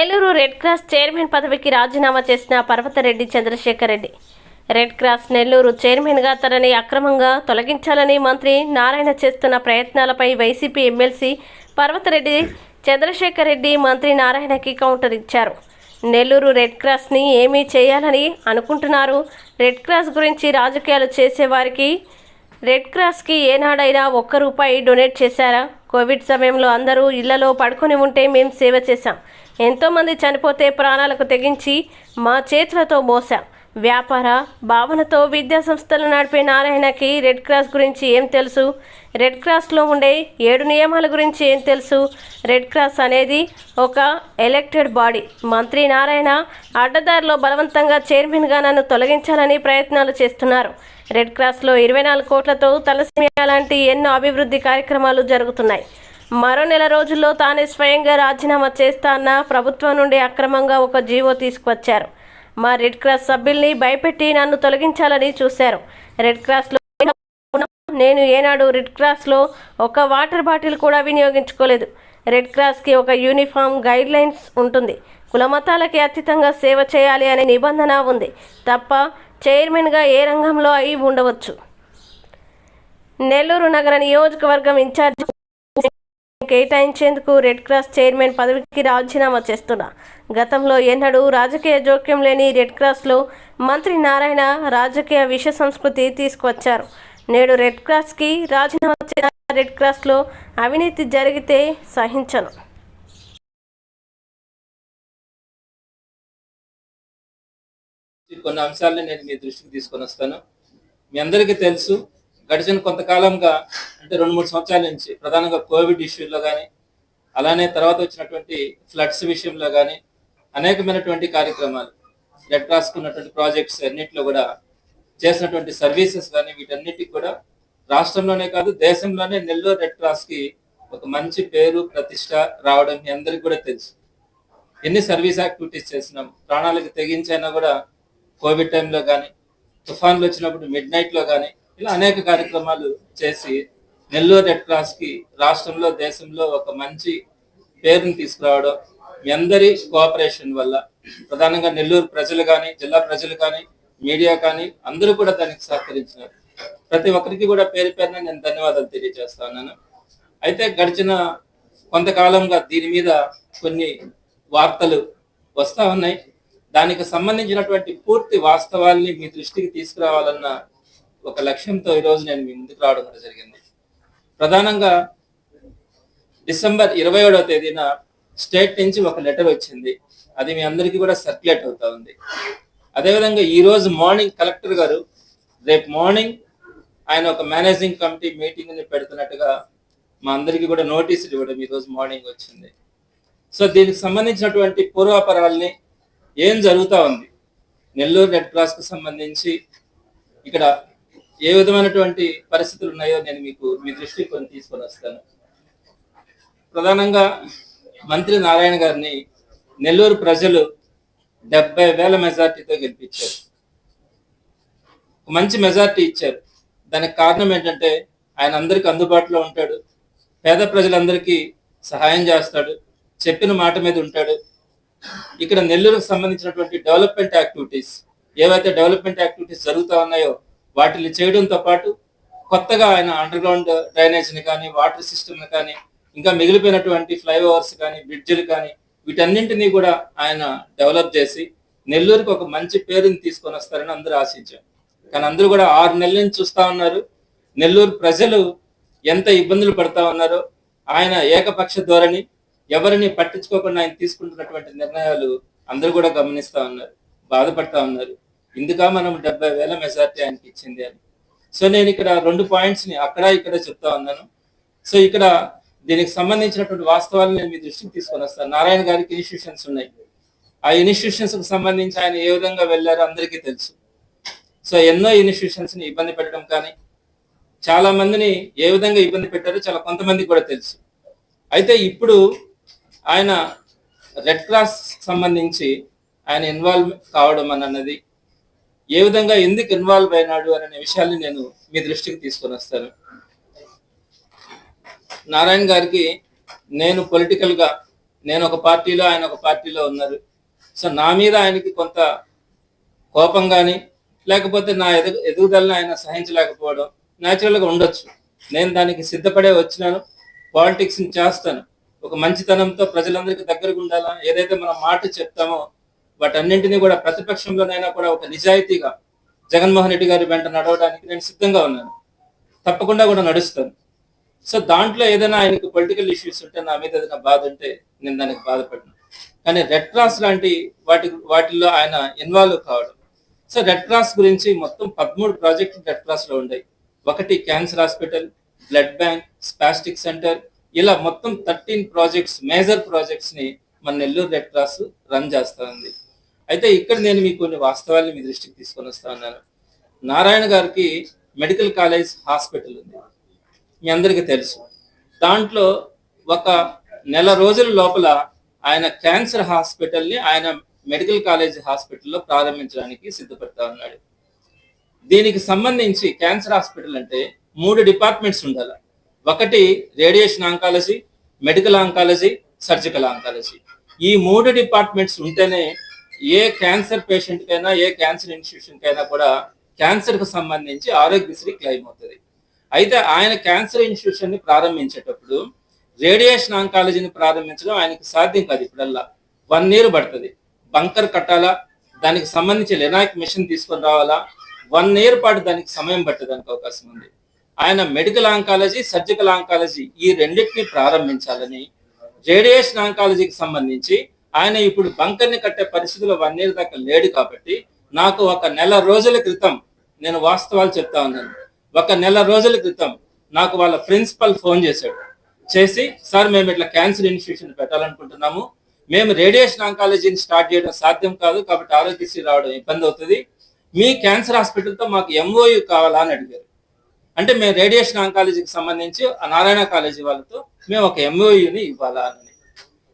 Nellore red cross chairman పదవికి రాజీనామా చేసిన పర్వతరెడ్డి చంద్రశేఖర్ రెడ్డి రెడ్ క్రాస్ నెల్లూరు చైర్మన్గా తనని అక్రమంగా తొలగించాలని మంత్రి నారాయణ చేస్తున్న ప్రయత్నాలపై వైసీపీ ఎమ్మెల్సీ పర్వతరెడ్డి చంద్రశేఖర్ రెడ్డి మంత్రి నారాయణకి కౌంటర్ ఇచ్చారు. నెల్లూరు రెడ్ క్రాస్ని ఏమీ చేయాలని అనుకుంటున్నారు. రెడ్ క్రాస్ గురించి రాజకీయాలు చేసేవారికి రెడ్ క్రాస్కి ఏనాడైనా ఒక్క రూపాయి డొనేట్ చేశారా? కోవిడ్ సమయంలో అందరూ ఇళ్ళలో పడుకొని ఉంటే మేము సేవ చేశాం. ఎంతోమంది చనిపోతే ప్రాణాలకు తెగించి మా చేతులతో మోసాం వ్యాపార భావనతో విద్యా సంస్థలు నడిపే నారాయణకి రెడ్ క్రాస్ గురించి ఏం తెలుసు? రెడ్ క్రాస్లో ఉండే ఏడు నియమాల గురించి ఏం తెలుసు? రెడ్ క్రాస్ అనేది ఒక ఎలక్టెడ్ బాడీ మంత్రి నారాయణ అడ్డదారిలో బలవంతంగా చైర్మన్గా నన్ను తొలగించాలని ప్రయత్నాలు చేస్తున్నారు. రెడ్ క్రాస్లో ఇరవై నాలుగు కోట్లతో తలసేమియా లాంటి ఎన్నో అభివృద్ధి కార్యక్రమాలు జరుగుతున్నాయి. మరో నెల రోజుల్లో తానే స్వయంగా రాజీనామా చేస్తా అన్న ప్రభుత్వం నుండి అక్రమంగా ఒక జీవో తీసుకువచ్చారు మా రెడ్ క్రాస్ సభ్యుల్ని భయపెట్టి నన్ను తొలగించాలని చూశారు. రెడ్ క్రాస్లో నేను ఏనాడు రెడ్ క్రాస్లో ఒక వాటర్ బాటిల్ కూడా వినియోగించుకోలేదు. రెడ్ క్రాస్కి ఒక యూనిఫామ్ గైడ్ లైన్స్ ఉంటుంది. కులమతాలకి అతీతంగా సేవ చేయాలి అనే నిబంధన ఉంది. తప్ప చైర్మన్గా ఏ రంగంలో అయి ఉండవచ్చు? నెల్లూరు నగర నియోజకవర్గం ఇన్ఛార్జ్ కేటాయించేందుకు రెడ్ క్రాస్ చైర్మన్ పదవికి రాజీనామా చేస్తున్నా. గతంలో ఎన్నడూ రాజకీయ జోక్యం లేని రెడ్ క్రాస్లో మంత్రి నారాయణ రాజకీయ విష సంస్కృతి తీసుకొచ్చారు నేడు రెడ్ క్రాస్కి రాజీనామా చేసిన రెడ్ క్రాస్లో అవినీతి జరిగితే సహించను. కొన్ని అంశాలను నేను మీ దృష్టికి తీసుకొని వస్తాను. మీ అందరికీ తెలుసు గడిచిన కొంతకాలంగా అంటే రెండు మూడు సంవత్సరాల నుంచి ప్రధానంగా కోవిడ్ ఇష్యూలో కానీ అలానే తర్వాత వచ్చినటువంటి ఫ్లడ్స్ విషయంలో కానీ అనేకమైనటువంటి కార్యక్రమాలు రెడ్ క్రాస్కు ఉన్నటువంటి ప్రాజెక్ట్స్ అన్నింటిలో కూడా చేసినటువంటి సర్వీసెస్ కానీ వీటన్నిటికి కూడా రాష్ట్రంలోనే కాదు దేశంలోనే నెల్లూరు రెడ్ క్రాస్కి ఒక మంచి పేరు ప్రతిష్ట రావడం మీ అందరికీ కూడా తెలుసు. ఎన్ని సర్వీస్ యాక్టివిటీస్ చేసినాం ప్రాణాలకు తెగించైనా కూడా కోవిడ్ టైంలో కానీ తుఫాన్లు వచ్చినప్పుడు మిడ్ నైట్లో కానీ ఇలా అనేక కార్యక్రమాలు చేసి నెల్లూరు రెడ్ క్రాస్కి రాష్ట్రంలో దేశంలో ఒక మంచి పేరుని తీసుకురావడం మీ అందరి కోఆపరేషన్ వల్ల ప్రధానంగా నెల్లూరు ప్రజలు కానీ జిల్లా ప్రజలు కానీ మీడియా కానీ అందరూ కూడా దానికి సహకరించినారు. ప్రతి ఒక్కరికి కూడా పేరు పేరున నేను ధన్యవాదాలు తెలియజేస్తున్నాను అయితే గడిచిన కొంతకాలంగా దీని మీద కొన్ని వార్తలు వస్తా ఉన్నాయి. దానికి సంబంధించినటువంటి పూర్తి వాస్తవాల్ని మీ దృష్టికి తీసుకురావాలన్న ఒక లక్ష్యంతో ఈరోజు నేను మీ ముందుకు రావడం కూడా జరిగింది. ప్రధానంగా డిసెంబర్ ఇరవై ఏడవ తేదీన స్టేట్ నుంచి ఒక లెటర్ వచ్చింది. అది మీ అందరికీ కూడా సర్క్యులేట్ అవుతా ఉంది. అదేవిధంగా ఈరోజు మార్నింగ్ కలెక్టర్ గారు రేపు మార్నింగ్ ఆయన ఒక మేనేజింగ్ కమిటీ మీటింగ్ని పెడుతున్నట్టుగా మా అందరికీ కూడా నోటీసులు ఇవ్వడం ఈ రోజు మార్నింగ్ వచ్చింది. సో దీనికి సంబంధించినటువంటి పూర్వాపరాల్ని ఏం జరుగుతూ ఉంది? నెల్లూరు రెడ్ క్రాస్కు సంబంధించి ఇక్కడ ఏ విధమైనటువంటి పరిస్థితులు ఉన్నాయో నేను మీకు మీ దృష్టికి కొన్ని తీసుకొని వస్తాను. ప్రధానంగా మంత్రి నారాయణ గారిని నెల్లూరు ప్రజలు డెబ్బై వేల మెజార్టీతో గెలిపించారు. మంచి మెజార్టీ ఇచ్చారు. దానికి కారణం ఏంటంటే ఆయన అందరికి అందుబాటులో ఉంటాడు. పేద ప్రజలందరికీ సహాయం చేస్తాడు. చెప్పిన మాట మీద ఉంటాడు. ఇక్కడ నెల్లూరుకు సంబంధించినటువంటి డెవలప్మెంట్ యాక్టివిటీస్ ఏవైతే డెవలప్మెంట్ యాక్టివిటీస్ జరుగుతూ ఉన్నాయో వాటిని చేయడంతో పాటు కొత్తగా ఆయన అండర్ గ్రౌండ్ డ్రైనేజ్ని కానీ వాటర్ సిస్టమ్ని కానీ ఇంకా మిగిలిపోయినటువంటి ఫ్లైఓవర్స్ కానీ బ్రిడ్జిలు కానీ వీటన్నింటినీ కూడా ఆయన డెవలప్ చేసి నెల్లూరుకి ఒక మంచి పేరుని తీసుకొని వస్తారని అందరూ ఆశించాం కానీ అందరూ కూడా ఆరు నెలల నుంచి చూస్తా ఉన్నారు. నెల్లూరు ప్రజలు ఎంత ఇబ్బందులు పడతా ఉన్నారో ఆయన ఏకపక్ష ధోరణి ఎవరిని పట్టించుకోకుండా ఆయన తీసుకుంటున్నటువంటి నిర్ణయాలు అందరూ కూడా గమనిస్తా ఉన్నారు బాధపడతా ఉన్నారు. ఇందుక మనం డెబ్బై వేల మెజార్టీ ఆయనకి ఇచ్చింది అని. సో నేను ఇక్కడ రెండు పాయింట్స్ని అక్కడ ఇక్కడ చెప్తా ఉన్నాను. సో ఇక్కడ దీనికి సంబంధించినటువంటి వాస్తవాలను నేను మీ దృష్టికి తీసుకొని వస్తాను. నారాయణ గారికి ఇన్స్టిట్యూషన్స్ ఉన్నాయి. ఆ ఇన్స్టిట్యూషన్స్ సంబంధించి ఆయన ఏ విధంగా వెళ్ళారో అందరికీ తెలుసు. సో ఎన్నో ఇన్స్టిట్యూషన్స్ని ఇబ్బంది పెట్టడం కానీ చాలా మందిని ఏ విధంగా ఇబ్బంది పెట్టారో చాలా కొంతమందికి కూడా తెలుసు. అయితే ఇప్పుడు ఆయన రెడ్ క్రాస్ సంబంధించి ఆయన ఇన్వాల్వ్ కావడం అన్నది ఏ విధంగా ఎందుకు ఇన్వాల్వ్ అయినాడు అనే విషయాన్ని నేను మీ దృష్టికి తీసుకొని వస్తాను. నారాయణ గారికి నేను పొలిటికల్గా నేను ఒక పార్టీలో ఆయన ఒక పార్టీలో ఉన్నారు. సో నా మీద ఆయనకి కొంత కోపం కానీ లేకపోతే నా ఎదుగు ఎదుగుదలను ఆయన సహించలేకపోవడం న్యాచురల్గా ఉండొచ్చు. నేను దానికి సిద్ధపడే వచ్చినాను. పాలిటిక్స్ని చేస్తాను. ఒక మంచితనంతో ప్రజలందరికీ దగ్గరకు ఉండాలా? ఏదైతే మనం మాట చెప్తామో వాటన్నింటినీ కూడా ప్రతిపక్షంలోనైనా కూడా ఒక నిజాయితీగా జగన్మోహన్ రెడ్డి గారి వెంట నడవడానికి నేను సిద్ధంగా ఉన్నాను. తప్పకుండా కూడా నడుస్తాను. సో దాంట్లో ఏదైనా ఆయనకు పొలిటికల్ ఇష్యూస్ ఉంటే నా మీద ఏదైనా బాధ ఉంటే నేను దానికి బాధపడను. కానీ రెడ్ క్రాస్ లాంటి వాటి వాటిల్లో ఆయన ఇన్వాల్వ్ కావడం. సో రెడ్ క్రాస్ గురించి మొత్తం పదమూడు ప్రాజెక్టులు రెడ్ క్రాస్లో ఉన్నాయి. ఒకటి cancer hospital blood bank spastic centre. ఇలా మొత్తం థర్టీన్ ప్రాజెక్ట్స్ మేజర్ ప్రాజెక్ట్స్ని మన నెల్లూరు రెడ్ క్రాస్ రన్ చేస్తుంది అయితే ఇక్కడ నేను మీకు కొన్ని వాస్తవాల్ని మీ దృష్టికి తీసుకొని వస్తా ఉన్నాను. నారాయణ గారికి మెడికల్ కాలేజ్ హాస్పిటల్ ఉంది. మీ అందరికీ తెలుసు. దాంట్లో ఒక నెల రోజుల లోపల ఆయన క్యాన్సర్ హాస్పిటల్ని ఆయన మెడికల్ కాలేజ్ హాస్పిటల్లో ప్రారంభించడానికి సిద్ధపడతా ఉన్నాడు. దీనికి సంబంధించి క్యాన్సర్ హాస్పిటల్ అంటే మూడు డిపార్ట్మెంట్స్ ఉండాలి. ఒకటి radiation oncology medical oncology surgical oncology. ఈ మూడు డిపార్ట్మెంట్స్ ఉంటేనే ఏ క్యాన్సర్ పేషెంట్ కైనా ఏ క్యాన్సర్ ఇన్స్టిట్యూషన్ కైనా కూడా క్యాన్సర్కు సంబంధించి ఆరోగ్యశ్రీ క్లెయిమ్ అవుతుంది. అయితే ఆయన క్యాన్సర్ ఇన్స్టిట్యూషన్ని ప్రారంభించేటప్పుడు రేడియేషన్ ఆంకాలజీని ప్రారంభించడం ఆయనకి సాధ్యం కాదు ఇప్పుడల్లా. వన్ ఇయర్ పడుతుంది. బంకర్ కట్టాలా? దానికి సంబంధించి లెనాక్ మిషన్ తీసుకొని రావాలా? వన్ ఇయర్ పాటు దానికి సమయం పట్టడానికి అవకాశం ఉంది. ఆయన మెడికల్ ఆంకాలజీ సర్జికల్ ఆంకాలజీ ఈ రెండింటిని ప్రారంభించాలని రేడియేషన్ ఆంకాలజీకి సంబంధించి ఆయన ఇప్పుడు బంకర్ని కట్టే పరిస్థితిలో వన్ ఇయర్ దాకా లేడు కాబట్టి నాకు ఒక నెల రోజుల క్రితం నేను వాస్తవాలు చెప్తా ఉన్నాను. ఒక నెల రోజుల క్రితం నాకు వాళ్ళ ప్రిన్సిపల్ ఫోన్ చేశాడు. చేసి సార్ మేము ఇట్లా క్యాన్సర్ ఇన్స్టిట్యూషన్ పెట్టాలనుకుంటున్నాము. మేము రేడియేషన్ ఆంకాలజీని స్టార్ట్ చేయడం సాధ్యం కాదు కాబట్టి ఆరోగ్యశ్రీ రావడం ఇబ్బంది అవుతుంది. మీ క్యాన్సర్ హాస్పిటల్తో మాకు ఎంఓయు కావాలా? అని అడిగారు. అంటే మేము రేడియేషన్ ఆంకాలజీకి సంబంధించి ఆ నారాయణ కాలేజీ వాళ్ళతో మేము ఒక ఎంఓయుని ఇవ్వాలా అని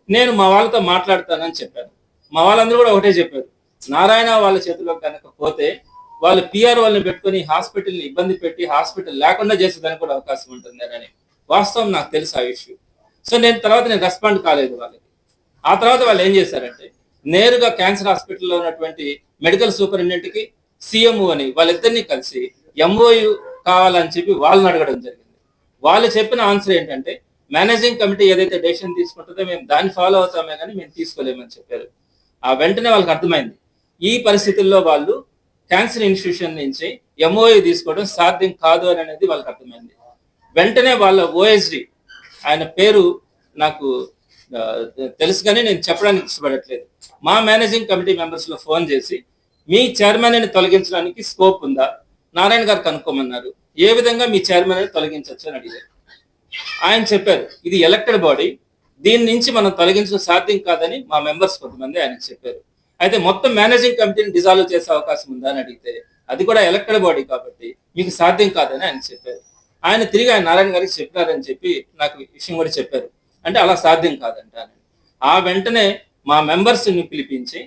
నేను మా వాళ్ళతో మాట్లాడతానని చెప్పాను మా వాళ్ళందరూ కూడా ఒకటే చెప్పారు. నారాయణ వాళ్ళ చేతిలో కనుక పోతే వాళ్ళు పిఆర్ వాళ్ళని పెట్టుకొని హాస్పిటల్ని ఇబ్బంది పెట్టి హాస్పిటల్ లేకుండా చేసేదానికి కూడా అవకాశం ఉంటుంది అని వాస్తవం నాకు తెలుసు ఆ ఇష్యూ. సో నేను తర్వాత నేను రెస్పాండ్ కాలేదు వాళ్ళకి. ఆ తర్వాత వాళ్ళు ఏం చేశారంటే నేరుగా క్యాన్సర్ హాస్పిటల్లో ఉన్నటువంటి మెడికల్ సూపరింటెండెంట్కి సిఎంఓ అని వాళ్ళిద్దరిని కలిసి ఎంఓయు కావాలని చెప్పి వాళ్ళని అడగడం జరిగింది. వాళ్ళు చెప్పిన ఆన్సర్ ఏంటంటే మేనేజింగ్ కమిటీ ఏదైతే డెసిషన్ తీసుకుంటుందో మేము దాన్ని ఫాలో అవుతామే కానీ మేము తీసుకోలేమని చెప్పారు. ఆ వెంటనే వాళ్ళకి అర్థమైంది. ఈ పరిస్థితుల్లో వాళ్ళు క్యాన్సర్ ఇన్స్టిట్యూషన్ నుంచి ఎంఓఏ తీసుకోవడం సాధ్యం కాదు అని అనేది వాళ్ళకి అర్థమైంది. వెంటనే వాళ్ళ ఓఎస్డి ఆయన పేరు నాకు తెలుసు కానీ నేను చెప్పడానికి ఇష్టపడట్లేదు. మా మేనేజింగ్ కమిటీ మెంబర్స్లో ఫోన్ చేసి మీ చైర్మన్ని తొలగించడానికి స్కోప్ ఉందా? నారాయణ గారు కనుక్కోమన్నారు. ఏ విధంగా మీ చైర్మన్ తొలగించవచ్చు అని అడిగారు. ఆయన చెప్పారు ఇది ఎలక్టెడ్ బాడీ దీని నుంచి మనం తొలగించడం సాధ్యం కాదని మా మెంబర్స్ కొంతమంది ఆయన చెప్పారు. అయితే మొత్తం మేనేజింగ్ కమిటీని డిజాల్వ్ చేసే అవకాశం ఉందా అని అడిగితే అది కూడా ఎలక్టెడ్ బాడీ కాబట్టి మీకు సాధ్యం కాదని ఆయన చెప్పారు. ఆయన తిరిగి ఆయన నారాయణ గారికి చెప్పారని చెప్పి నాకు విషయం కూడా చెప్పారు. అంటే అలా సాధ్యం కాదంట అని. ఆ వెంటనే మా మెంబర్స్ని పిలిపించి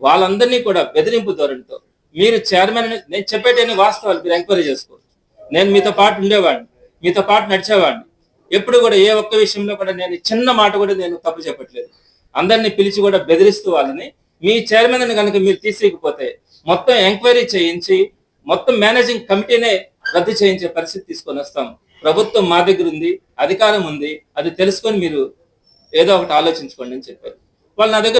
వాళ్ళందరినీ కూడా బెదిరింపు ధోరణితో మీరు చైర్మన్ నేను చెప్పేటన్ని వాస్తవాలు మీరు ఎంక్వైరీ చేసుకోవచ్చు. నేను మీతో పాటు ఉండేవాడిని మీతో పాటు నడిచేవాడిని. ఎప్పుడు కూడా ఏ ఒక్క విషయంలో కూడా నేను చిన్న మాట కూడా నేను తప్పు చెప్పట్లేదు. అందరినీ పిలిచి కూడా బెదిరిస్తూ వాళ్ళని మీ చైర్మన్ కనుక మీరు తీసేయకపోతే మొత్తం ఎంక్వైరీ చేయించి మొత్తం మేనేజింగ్ కమిటీనే రద్దు చేయించే పరిస్థితి తీసుకొని వస్తాం. ప్రభుత్వం మా దగ్గర ఉంది అధికారం ఉంది అది తెలుసుకొని మీరు ఏదో ఒకటి ఆలోచించుకోండి అని చెప్పారు. వాళ్ళు నా దగ్గర